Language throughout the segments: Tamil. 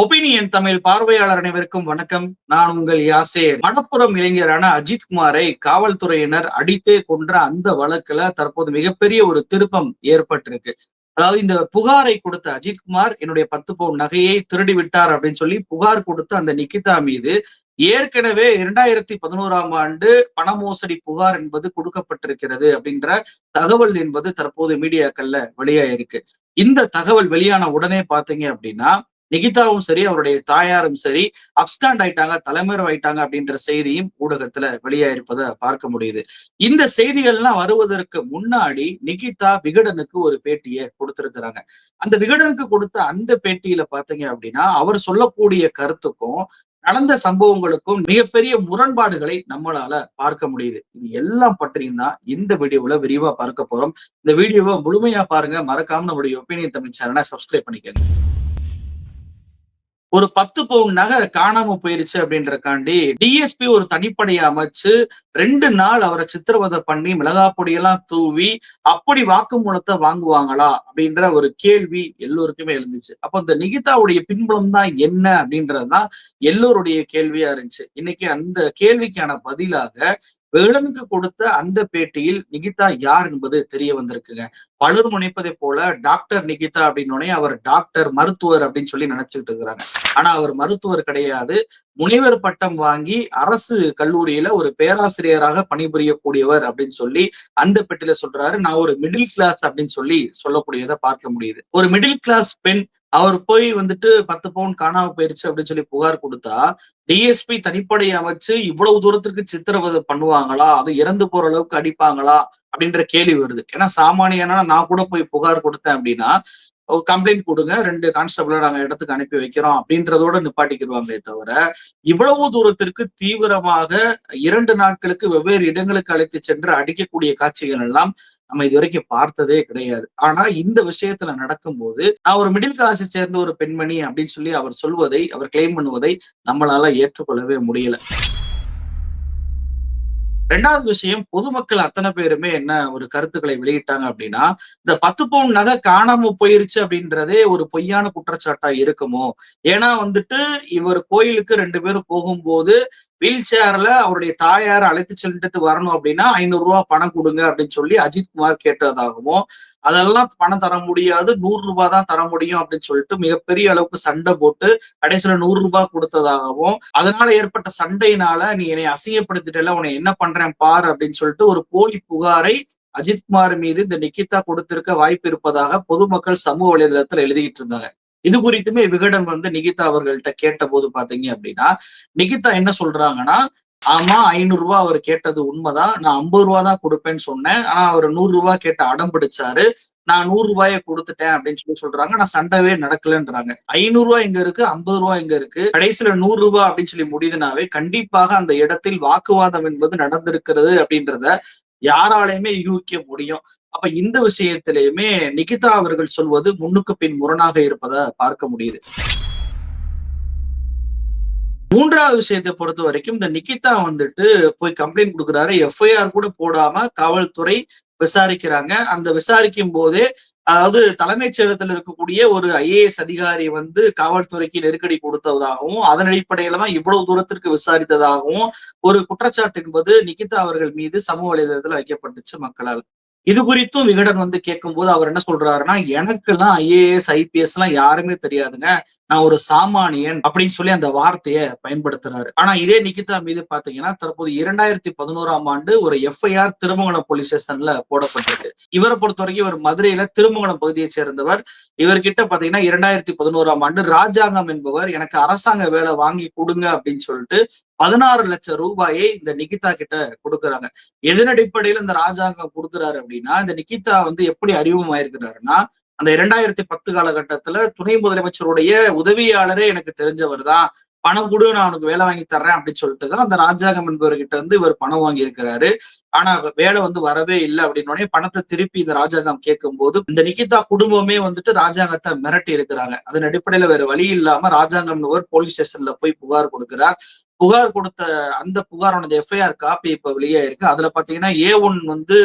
ஒபினியன் தமிழ் பார்வையாளர் அனைவருக்கும் வணக்கம். நான் உங்கள் யாசேர். மணப்புறம் இளைஞரான அஜித் குமாரை காவல்துறையினர் அடித்தே கொன்ற அந்த வழக்குல தற்போது மிகப்பெரிய ஒரு திருப்பம் ஏற்பட்டிருக்கு. அதாவது இந்த புகாரை கொடுத்த அஜித்குமார் என்னுடைய பத்து பவுன் நகையை திருடி விட்டார் அப்படின்னு சொல்லி புகார் கொடுத்த அந்த நிக்கிதா மீது ஏற்கனவே இரண்டாயிரத்தி பதினோராம் ஆண்டு பண மோசடி புகார் என்பது கொடுக்கப்பட்டிருக்கிறது அப்படின்ற தகவல் என்பது தற்போது மீடியாக்கள்ல வெளியாயிருக்கு. இந்த தகவல் வெளியான உடனே பாத்தீங்க அப்படின்னா நிகிதாவும் சரி அவருடைய தாயாரும் சரி அப்ஸ்காண்ட் ஆயிட்டாங்க தலைமையர் ஆயிட்டாங்க அப்படின்ற செய்தியும் ஊடகத்துல வெளியாயிருப்பதை பார்க்க முடியுது. இந்த செய்திகள்லாம் வருவதற்கு முன்னாடி நிகிதா விகடனுக்கு ஒரு பேட்டியை கொடுத்திருக்கிறாங்க. அந்த விகடனுக்கு கொடுத்த அந்த பேட்டியில பாத்தீங்க அப்படின்னா அவர் சொல்லக்கூடிய கருத்துக்கும் நடந்த சம்பவங்களுக்கும் மிகப்பெரிய முரண்பாடுகளை நம்மளால பார்க்க முடியுது. இது எல்லாம் பற்றியும் தான் இந்த வீடியோவுல விரிவா பார்க்க போறோம். இந்த வீடியோவை முழுமையா பாருங்க. மறக்காம நம்முடைய ஒப்பீனியன் தமிழ் சேனலை சப்ஸ்கிரைப் பண்ணிக்கங்க. ஒரு பத்து பவுன் நகை காணாம போயிருச்சு அப்படின்றக்காண்டி டிஎஸ்பி ஒரு தனிப்படையை அமைச்சு ரெண்டு நாள் அவரை சித்திரவதை பண்ணி மிளகா பொடியெல்லாம் தூவி அப்படி வாக்குமூலத்தை வாங்குவாங்களா அப்படின்ற ஒரு கேள்வி எல்லோருக்குமே எழுந்துச்சு. அப்போ இந்த நிகிதாவுடைய பின்புலம் தான் என்ன அப்படின்றதுதான் எல்லோருடைய கேள்வியா இருந்துச்சு. இன்னைக்கு அந்த கேள்விக்கான பதிலாக வேலனுக்கு கொடுத்த அந்த பேட்டியில் நிகிதா யார் என்பது தெரிய வந்திருக்குங்க. பலரும் நினைப்பதை போல டாக்டர் நிகிதா அப்படின்னு அவர் டாக்டர் மருத்துவர் அப்படின்னு சொல்லி நினைச்சுட்டு இருக்கிறாங்க. ஆனா அவர் மருத்துவர் கிடையாது. முனைவர் பட்டம் வாங்கி அரசு கல்லூரியில ஒரு பேராசிரியராக பணிபுரியக்கூடியவர் அப்படின்னு சொல்லி அந்த பெட்டில சொல்றாரு. நான் ஒரு மிடில் கிளாஸ் அப்படின்னு சொல்லி சொல்லக்கூடியதை பார்க்க முடியுது. ஒரு மிடில் கிளாஸ் பெண் அவர் போய் வந்துட்டு பத்து பவுன் காணாம போயிருச்சு அப்படின்னு சொல்லி புகார் கொடுத்தா டிஎஸ்பி தனிப்படை அமைச்சு இவ்வளவு தூரத்திற்கு சித்திரவதை பண்ணுவாங்களா? அது இறந்து போற அளவுக்கு அடிப்பாங்களா? அப்படின்ற கேள்வி வருது. ஏன்னா சாமானியனா நான் கூட போய் புகார் கொடுத்தேன் அப்படின்னா கம்ப்ளைண்ட் கொடுங்க ரெண்டு கான்ஸ்டபிளை நாங்க இடத்துக்கு அனுப்பி வைக்கிறோம் அப்படின்றதோட நிப்பாட்டிக்கிடுவாங்களே தவிர இவ்வளவு தூரத்திற்கு தீவிரமாக இரண்டு நாட்களுக்கு வெவ்வேறு இடங்களுக்கு அழைத்து சென்று அடிக்கக்கூடிய காட்சிகள் எல்லாம் நம்ம இது வரைக்கும் பார்த்ததே கிடையாது. ஆனா இந்த விஷயத்துல நடக்கும்போது நான் ஒரு மிடில் கிளாஸை சேர்ந்த ஒரு பெண்மணி அப்படின்னு சொல்லி அவர் சொல்வதை அவர் கிளைம் பண்ணுவதை நம்மளால ஏற்றுக்கொள்ளவே முடியல. ரெண்டாவது விஷயம் பொதுமக்கள் அத்தனை பேருமே என்ன ஒரு கருத்துக்களை வெளியிட்டாங்க அப்படின்னா இந்த பத்து பவுன் நகை காணாம போயிருச்சு அப்படின்றதே ஒரு பொய்யான குற்றச்சாட்டா இருக்குமோ? ஏன்னா வந்துட்டு இவர் கோயிலுக்கு ரெண்டு பேரும் போகும்போது வீல் சேர்ல அவருடைய தாயார் அழைத்து சென்றுட்டு வரணும் அப்படின்னா ஐநூறு ரூபா பணம் கொடுங்க அப்படின்னு சொல்லி அஜித் குமார் கேட்டதாகவும் அதெல்லாம் பணம் தர முடியாது நூறு ரூபாய் தான் தர முடியும் அப்படின்னு சொல்லிட்டு மிகப்பெரிய அளவுக்கு சண்டை போட்டு கடைசியில நூறு ரூபாய் கொடுத்ததாகவும் அதனால ஏற்பட்ட சண்டையினால நீ என்னை அசிங்கப்படுத்திட்டல உன்னை என்ன பண்றேன் பார் அப்படின்னு சொல்லிட்டு ஒரு போலி புகாரை அஜித்குமார் மீது இந்த நிக்கிதா கொடுத்திருக்க வாய்ப்பு இருப்பதாக பொதுமக்கள் சமூக வலைதளத்தில் எழுதிக்கிட்டு இருந்தாங்க. இது குறித்துமே விகடன் வந்து நிகிதா அவர்கள்ட்ட கேட்ட போது பாத்தீங்க அப்படின்னா நிகிதா என்ன சொல்றாங்கன்னா ஆமா ஐநூறு ரூபாய் அவர் கேட்டது உண்மைதான். நான் ஐம்பது ரூபா தான் கொடுப்பேன்னு சொன்னேன். ஆனா அவர் நூறு ரூபாய் கேட்டு அடம் பிடிச்சாரு நான் நூறு ரூபாயை கொடுத்துட்டேன் அப்படின்னு சொல்லி சொல்றாங்க. நான் சண்டவே நடக்கலன்றாங்க. ஐநூறு ரூபாய் இங்க இருக்கு ஐம்பது ரூபாய் இங்க இருக்கு. கடைசியில நூறு ரூபாய் அப்படின்னு சொல்லி முடியுதுனாவே கண்டிப்பாக அந்த இடத்தில் வாக்குவாதம் என்பது நடந்திருக்கிறது அப்படின்றத யாராலையுமே யூகிக்க முடியும். அப்ப இந்த விஷயத்திலயுமே நிகிதா அவர்கள் சொல்வது முன்னுக்கு பின் முரணாக இருப்பதை பார்க்க முடியுது. மூன்றாவது விஷயத்தை பொறுத்த வரைக்கும் இந்த நிகிதா வந்துட்டு போய் கம்ப்ளைண்ட் கொடுக்குறாரு. எஃப்ஐஆர் கூட போடாம காவல்துறை விசாரிக்கிறாங்க. அந்த விசாரிக்கும் போதே அதாவது தலைமைச் செயலகத்தில் இருக்கக்கூடிய ஒரு ஐஏஎஸ் அதிகாரி வந்து காவல்துறைக்கு நெருக்கடி கொடுத்ததாகவும் அதன் அடிப்படையில தான் இவ்வளவு தூரத்திற்கு விசாரித்ததாகவும் ஒரு குற்றச்சாட்டு என்பது நிகிதா அவர்கள் மீது சமூக வலைதளத்தில் வைக்கப்பட்டுச்சு மக்களால். இது குறித்தும் விகடன் வந்து கேட்கும் போது அவர் என்ன சொல்றாருன்னா எனக்கு எல்லாம் ஐஏஎஸ் ஐபிஎஸ் எல்லாம் யாருமே தெரியாதுங்க. நான் ஒரு சாமானியன் அப்படின்னு சொல்லி அந்த வார்த்தையை பயன்படுத்துறாரு. ஆனா இதே நிகிதா மீது பாத்தீங்கன்னா தற்போது இரண்டாயிரத்தி பதினோராம் ஆண்டு ஒரு எஃப்ஐஆர் திருமங்கலம் போலீஸ் ஸ்டேஷன்ல போடப்பட்டிருக்கு. இவரை பொறுத்த வரைக்கும் இவர் மதுரையில திருமங்கலம் பகுதியை சேர்ந்தவர். இவர்கிட்ட பாத்தீங்கன்னா இரண்டாயிரத்தி பதினோராம் ஆண்டு ராஜாங்கம் என்பவர் எனக்கு அரசாங்க வேலை வாங்கி கொடுங்க அப்படின்னு சொல்லிட்டு பதினாறு லட்சம் ரூபாயை இந்த நிகிதா கிட்ட கொடுக்குறாங்க. எதன் அடிப்படையில் இந்த ராஜாங்கம் கொடுக்குறாரு அப்படின்னா இந்த நிகிதா வந்து எப்படி அறிமுகமாயிருக்கிறாருன்னா அந்த இரண்டாயிரத்தி பத்து காலகட்டத்துல துணை முதலமைச்சருடைய உதவியாளரே எனக்கு தெரிஞ்சவர் தான். பணம் கொடு நான் உனக்கு வேலை வாங்கி தர்றேன் அப்படின்னு சொல்லிட்டு தான் அந்த ராஜாங்கம் என்பவர்கிட்ட இருந்து இவர் பணம் வாங்கி இருக்கிறாரு ஆனா வேலை வந்து வரவே இல்லை அப்படின்னு பணத்தை திருப்பி இந்த ராஜாங்கம் கேட்கும் போது இந்த நிகிதா குடும்பமே வந்துட்டு ராஜாங்கத்தை மிரட்டி இருக்கிறாங்க அதன் அடிப்படையில வேற வழி இல்லாம ராஜாங்கம் போலீஸ் ஸ்டேஷன்ல போய் புகார் கொடுக்கிறார். புகார் கொடுத்த அந்த புகாரானது எஃப்ஐஆர் காப்பி இப்ப வெளியாயிருக்கு. அதுல பாத்தீங்கன்னா ஏ ஒன் வந்து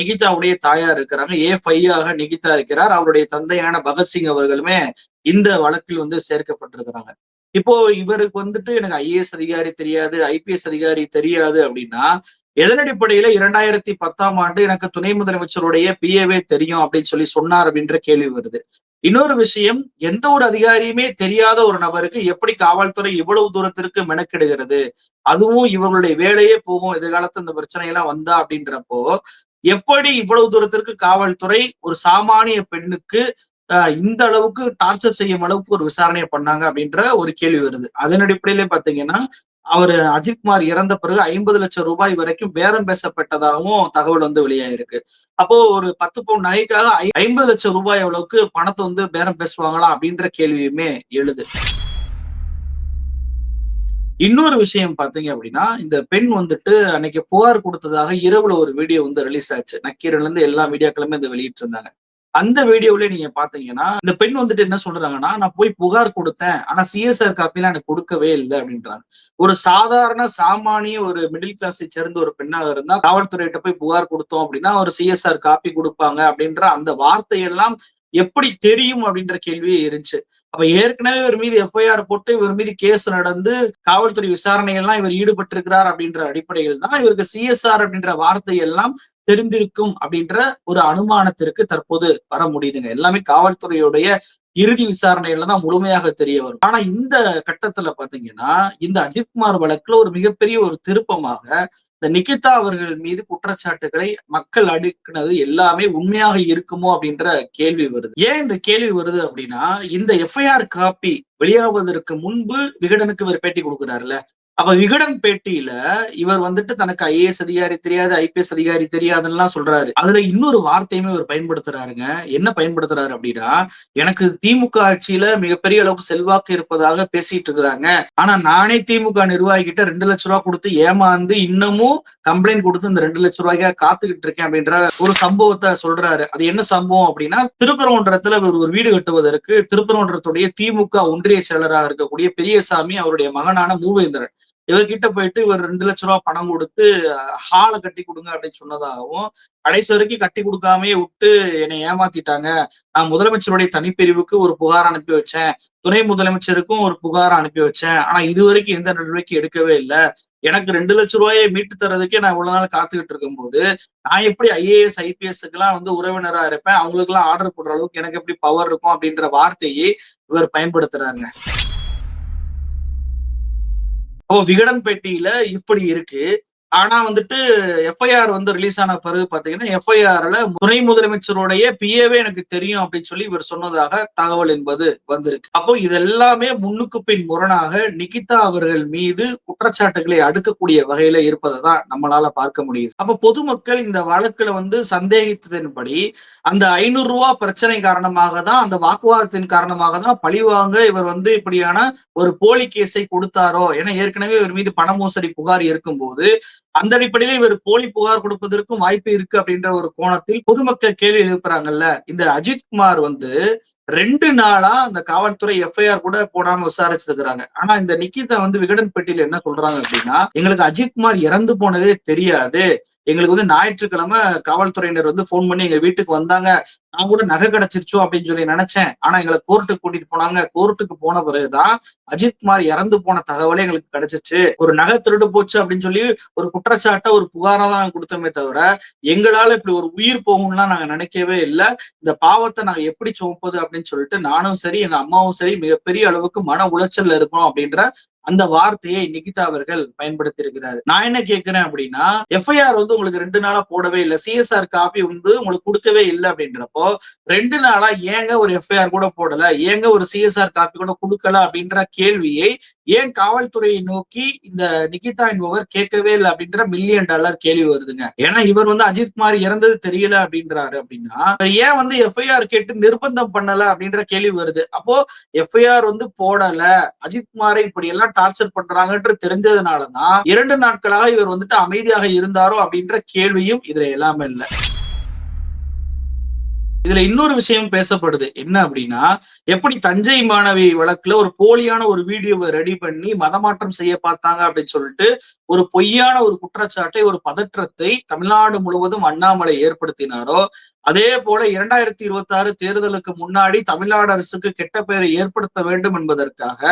நிகிதாவுடைய தாயார் இருக்கிறாங்க. ஏ ஃபைவ் நிகிதா இருக்கிறார். அவருடைய தந்தையான பகத்சிங் அவர்களுமே இந்த வழக்கில் வந்து சேர்க்கப்பட்டிருக்கிறாங்க. இப்போ இவருக்கு வந்துட்டு எனக்கு ஐஏஎஸ் அதிகாரி தெரியாது ஐபிஎஸ் அதிகாரி தெரியாது அப்படின்னா எதன் அடிப்படையில இரண்டாயிரத்தி பத்தாம் ஆண்டு எனக்கு துணை முதலமைச்சருடைய பிஏவே தெரியும் அப்படின்னு சொல்லி சொன்னார் அப்படின்ற கேள்வி வருது. இன்னொரு விஷயம் எந்த ஒரு அதிகாரியுமே தெரியாத ஒரு நபருக்கு எப்படி காவல்துறை இவ்வளவு தூரத்திற்கு மெனக்கெடுகிறது? அதுவும் இவர்களுடைய வேலையே போகும் எதிர்காலத்து இந்த பிரச்சனை எல்லாம் வந்தா அப்படின்றப்போ எப்படி இவ்வளவு தூரத்திற்கு காவல்துறை ஒரு சாமானிய பெண்ணுக்கு இந்த அளவுக்கு டார்ச்சர் செய்யும் அளவுக்கு ஒரு விசாரணையை பண்ணாங்க அப்படின்ற ஒரு கேள்வி வருது. அதன் அடிப்படையிலே பாத்தீங்கன்னா அவர் அஜித்குமார் இறந்த பிறகு ஐம்பது லட்சம் ரூபாய் வரைக்கும் பேரம் பேசப்பட்டதாகவும் தகவல் வந்து வெளியாயிருக்கு. அப்போ ஒரு பத்து பவுன் நகைக்காக ஐம்பது லட்சம் ரூபாய் அளவுக்கு பணத்தை வந்து பேரம் பேசுவாங்களா அப்படின்ற கேள்வியுமே எழுது. இன்னொரு விஷயம் பாத்தீங்க அப்படின்னா இந்த பெண் வந்துட்டு அன்னைக்கு புகார் கொடுத்ததாக இரவுல ஒரு வீடியோ வந்து ரிலீஸ் ஆச்சு. நக்கீரன்ல இருந்து எல்லா மீடியாக்களுமே இந்த வெளியிட்டு இருந்தாங்க அந்த வீடியோல நீங்க பாத்தீங்கன்னா இந்த பெண் வந்துட்டு என்ன சொல்றாங்கன்னா நான் போய் புகார் கொடுத்தேன். ஆனா சிஎஸ்ஆர் காப்பிலாம் எனக்கு கொடுக்கவே இல்லை. அப்படின்றாங்க. ஒரு சாதாரண சாமானிய ஒரு மிடில் கிளாஸை சேர்ந்த ஒரு பெண்ணாக இருந்தா காவல்துறையிட்ட போய் புகார் கொடுத்தோம் அப்படின்னா ஒரு சிஎஸ்ஆர் காப்பி கொடுப்பாங்க அப்படின்ற அந்த வார்த்தையெல்லாம் எப்படி தெரியும் அப்படின்ற கேள்வியே இருந்துச்சு. அப்ப ஏற்கனவே இவர் மீது எஃப்ஐஆர் போட்டு இவர் மீது கேஸ் நடந்து காவல்துறை விசாரணைகள்லாம் இவர் ஈடுபட்டிருக்கிறார் அப்படின்ற அடிப்படையில் தான் இவருக்கு சிஎஸ்ஆர் அப்படின்ற வார்த்தை எல்லாம் தெரிந்திருக்கும் அப்படின்ற ஒரு அனுமானத்திற்கு தற்போது வர முடியுதுங்க. எல்லாமே காவல்துறையுடைய இறுதி விசாரணையில தான் முழுமையாக தெரிய வரும். ஆனா இந்த கட்டத்துல பாத்தீங்கன்னா இந்த அஜித்குமார் வழக்குல ஒரு மிகப்பெரிய ஒரு திருப்பமாக இந்த நிகிதா அவர்கள் மீது குற்றச்சாட்டுகளை மக்கள் அடுக்கினது எல்லாமே உண்மையாக இருக்குமோ அப்படின்ற கேள்வி வருது. ஏன் இந்த கேள்வி வருது அப்படின்னா இந்த எஃப்ஐஆர் காப்பி வெளியாவதற்கு முன்பு விகடனுக்கு இவர் பேட்டி கொடுக்குறாருல்ல. அப்ப விகடன் பேட்டியில இவர் வந்துட்டு தனக்கு ஐஏஎஸ் அதிகாரி தெரியாது ஐபிஎஸ் அதிகாரி தெரியாதுன்னு சொல்றாரு. அதுல இன்னொரு வார்த்தையுமே இவர் பயன்படுத்துறாருங்க. என்ன பயன்படுத்துறாரு அப்படின்னா எனக்கு திமுக ஆட்சியில மிகப்பெரிய அளவுக்கு செல்வாக்கு இருப்பதாக பேசிட்டு இருக்கிறாங்க. ஆனா நானே திமுக நிர்வாகிக்கிட்ட ரெண்டு லட்ச ரூபா கொடுத்து ஏமாந்து இன்னமும் கம்ப்ளைண்ட் கொடுத்து இந்த ரெண்டு லட்ச ரூபாய்க்கா காத்துக்கிட்டு இருக்கேன் அப்படின்ற ஒரு சம்பவத்தை சொல்றாரு. அது என்ன சம்பவம் அப்படின்னா திருப்பரங்குன்றத்துல இவர் ஒரு வீடு கட்டுவதற்கு திருப்பரங்குன்றத்துடைய திமுக ஒன்றிய செயலராக இருக்கக்கூடிய பெரியசாமி அவருடைய மகனான மூவேந்திரன். இவர்கிட்ட போயிட்டு இவர் ரெண்டு லட்ச ரூபா பணம் கொடுத்து ஹாலை கட்டி கொடுங்க அப்படின்னு சொன்னதாகவும் கடைசி வரைக்கும் கட்டி கொடுக்காமே விட்டு என்னை ஏமாத்திட்டாங்க. நான் முதலமைச்சருடைய தனிப்பிரிவுக்கு ஒரு புகார் அனுப்பி வச்சேன். துணை முதலமைச்சருக்கும் ஒரு புகார் அனுப்பி வச்சேன். ஆனா இது வரைக்கும் எந்த நடவடிக்கை எடுக்கவே இல்லை. எனக்கு ரெண்டு லட்ச ரூபாயை மீட்டு தரதுக்கே நான் இவ்வளவு நாள் காத்துக்கிட்டு இருக்கும் போது நான் எப்படி ஐஏஎஸ் ஐபிஎஸ்க்கு எல்லாம் வந்து உறவினரா இருப்பேன்? அவங்களுக்கு எல்லாம் ஆர்டர் போடுற அளவுக்கு எனக்கு எப்படி பவர் இருக்கும் அப்படின்ற வார்த்தையை இவர் பயன்படுத்துறாங்க ஓ விகடன் பெட்டியில இப்படி இருக்கு. ஆனா வந்துட்டு எஃப்ஐஆர் வந்து ரிலீஸ் ஆன பிறகு பாத்தீங்கன்னா எஃப்ஐஆர்ல துணை முதலமைச்சருடைய பிஏவே எனக்கு தெரியும் அப்படின்னு சொல்லி இவர் சொன்னதாக தகவல் என்பது வந்திருக்கு. அப்போ இதெல்லாமே முன்னுக்கு பின் முரணாக நிகிதா அவர்கள் மீது குற்றச்சாட்டுகளை அடுக்கக்கூடிய வகையில இருப்பதை தான் நம்மளால பார்க்க முடியுது. அப்ப பொதுமக்கள் இந்த வழக்குல வந்து சந்தேகித்ததன்படி அந்த ஐநூறு ரூபா பிரச்சனை காரணமாக தான் அந்த வாக்குவாதத்தின் காரணமாக தான் பழிவாங்க இவர் வந்து இப்படியான ஒரு போலி கேஸை கொடுத்தாரோ ஏன்னா ஏற்கனவே இவர் மீது பண மோசடி புகார் இருக்கும்போது அந்த அடிப்படையில இவர் போலி புகார் கொடுப்பதற்கும் வாய்ப்பு இருக்கு அப்படின்ற ஒரு கோணத்தில் பொதுமக்கள் கேள்வி எழுப்புறாங்கல்ல. இந்த அஜித்குமார் வந்து ரெண்டு நாளா அந்த காவல்துறை எஃப்ஐஆர் கூட போடாம விசாரிச்சிருக்கிறாங்க. ஆனா இந்த நிக்கிதா வந்து விகடன் பெட்டியில என்ன சொல்றாங்க அப்படின்னா எங்களுக்கு அஜித்குமார் இறந்து போனதே தெரியாது. எங்களுக்கு வந்து ஞாயிற்றுக்கிழமை காவல்துறையினர் வந்து போன் பண்ணி எங்க வீட்டுக்கு வந்தாங்க. நான் கூட நகை கிடைச்சிருச்சோ அப்படின்னு சொல்லி நினைச்சேன். ஆனா எங்களை கோர்ட்டுக்கு கூட்டிட்டு போனாங்க. கோர்ட்டுக்கு போன பிறகுதான் அஜித்குமார் இறந்து போன தகவலே எங்களுக்கு கிடைச்சிச்சு. ஒரு நகை திருடு போச்சு அப்படின்னு சொல்லி ஒரு குற்றச்சாட்டை ஒரு புகாரா தான் கொடுத்தோமே தவிர எங்களால இப்படி ஒரு உயிர் போகும்லாம் நாங்க நினைக்கவே இல்லை. இந்த பாவத்தை நாங்க எப்படி சுமப்பது அப்படின்னு சொல்லிட்டு நானும் சரி எங்க அம்மாவும் சரி மிகப்பெரிய அளவுக்கு மன உளைச்சல்ல இருக்கணும் அப்படின்ற அந்த வார்த்தையை நிகிதா அவர்கள் பயன்படுத்தி இருக்கிறாரு நான் என்ன கேட்கிறேன் அப்படின்னா எஃப்ஐஆர் வந்து உங்களுக்கு ரெண்டு நாளா போடவே இல்லை. சிஎஸ்ஆர் காப்பி வந்து உங்களுக்கு கொடுக்கவே இல்லை அப்படின்றப்போ ரெண்டு நாளா ஏங்க ஒரு எஃப்ஐஆர் கூட போடல? ஏங்க ஒரு சிஎஸ்ஆர் காப்பி கூட கொடுக்கல அப்படின்ற கேள்வியை ஏன் காவல்துறையை நோக்கி இந்த நிகிதா என்பவர் கேட்கவே இல்லை அப்படின்ற மில்லியன் டாலர் கேள்வி வருதுங்க. ஏன்னா இவர் வந்து அஜித் குமார் இறந்தது தெரியல அப்படின்றாரு அப்படின்னா ஏன் வந்து எஃப்ஐஆர் கேட்டு நிர்பந்தம் பண்ணல அப்படின்ற கேள்வி வருது. அப்போ எஃப்ஐஆர் வந்து போடல. அஜித் குமாரை இப்படி எல்லாம் டார்ச்சர் பண்றாங்கன்ற தெரிஞ்சதுனாலதான் இரண்டு நாட்களாக இவர் வந்துட்டு அமைதியாக இருந்தாரோ அப்படின்ற கேள்வியும் இதுல எல்லாமே இல்லை. இதுல இன்னொரு விஷயம் பேசப்படுது. என்ன அப்படின்னா எப்படி தஞ்சை மாணவி வழக்குல ஒரு போலியான ஒரு வீடியோவை ரெடி பண்ணி மதமாற்றம் செய்ய பார்த்தாங்க அப்படின்னு சொல்லிட்டு ஒரு பொய்யான ஒரு குற்றச்சாட்டை ஒரு பதற்றத்தை தமிழ்நாடு முழுவதும் அண்ணாமலை ஏற்படுத்தினாரோ அதே போல இரண்டாயிரத்தி இருபத்தி ஆறு தேர்தலுக்கு முன்னாடி தமிழ்நாடு அரசுக்கு கெட்ட பெயரை ஏற்படுத்த வேண்டும் என்பதற்காக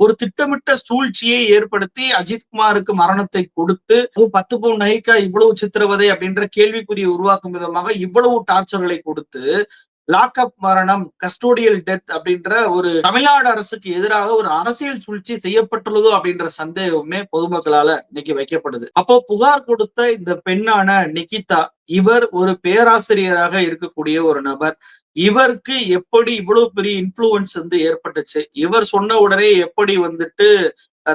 ஒரு திட்டமிட்ட சூழ்ச்சியை ஏற்படுத்தி அஜித்குமாருக்கு மரணத்தை கொடுத்து பத்து பவுன் நகைக்கா இவ்வளவு சித்திரவதை? அப்படின்ற கேள்விக்குறியை உருவாக்கும் விதமாக இவ்வளவு டார்ச்சர்களை கொடுத்து லாக்அப் மரணம் கஸ்டோடியல் டெத் அப்படின்ற ஒரு தமிழ்நாடு அரசுக்கு எதிராக ஒரு அரசியல் சூழ்ச்சி செய்யப்பட்டுள்ளதோ அப்படின்ற சந்தேகமே பொதுமக்களால இன்னைக்கு வைக்கப்படுது அப்போ புகார் கொடுத்த இந்த பெண்ணான நிகிதா இவர் ஒரு பேராசிரியராக இருக்கக்கூடிய ஒரு நபர். இவருக்கு எப்படி இவ்வளவு பெரிய இன்ஃப்ளூயன்ஸ் வந்து ஏற்பட்டுச்சு? இவர் சொன்ன உடனே எப்படி வந்துட்டு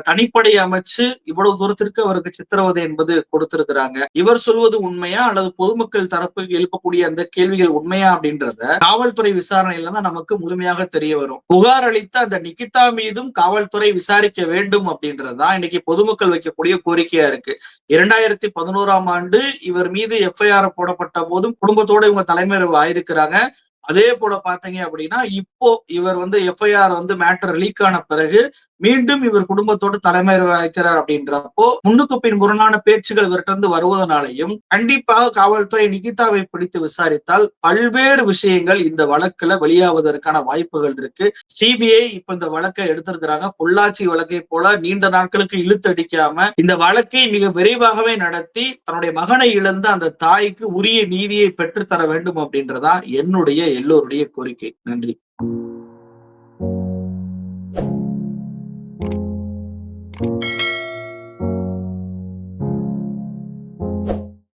தனிப்படை அமைச்சு இவ்வளவு தூரத்திற்கு அவருக்கு சித்திரவதை என்பது கொடுத்திருக்கிறாங்க. இவர் சொல்வது உண்மையா? அல்லது பொதுமக்கள் தரப்பு எழுப்பக்கூடிய அந்த கேள்விகள் உண்மையா அப்படின்றத காவல்துறை விசாரணையில தான் நமக்கு முழுமையாக தெரிய வரும். புகார் அளித்த அந்த நிகிதா மீதும் காவல்துறை விசாரிக்க வேண்டும் அப்படின்றதுதான் இன்னைக்கு பொதுமக்கள் வைக்கக்கூடிய கோரிக்கையா இருக்கு. இரண்டாயிரத்தி பதினோராம் ஆண்டு இவர் மீது எஃப்ஐஆர் போடப்பட்ட போதும் குடும்பத்தோட இவங்க தலைமையில் ஆயிருக்கிறாங்க. அதே போல பாத்தீங்க அப்படின்னா இப்போ இவர் வந்து எஃப்ஐஆர் வந்து மேட்டர் லீக் ஆன பிறகு மீண்டும் இவர் குடும்பத்தோடு தலைமை வைக்கிறார் அப்படின்றப்போ முன்னுக்குப்பின் முரணான பேச்சுகள் இவர்கிட்ட இருந்து வருவதனாலையும் கண்டிப்பாக காவல்துறை நிகிதாவை பிடித்து விசாரித்தால் பல்வேறு விஷயங்கள் இந்த வழக்குல வெளியாவதற்கான வாய்ப்புகள் இருக்கு. சிபிஐ இப்ப இந்த வழக்கை எடுத்திருக்கிறாங்க. பொள்ளாச்சி வழக்கை போல நீண்ட நாட்களுக்கு இழுத்தடிக்காம இந்த வழக்கை மிக விரைவாகவே நடத்தி தன்னுடைய மகனை இழந்த அந்த தாய்க்கு உரிய நீதியை பெற்றுத்தர வேண்டும் அப்படின்றதா என்னுடைய எல்லோருடைய கோரிக்கை. நன்றி. thank you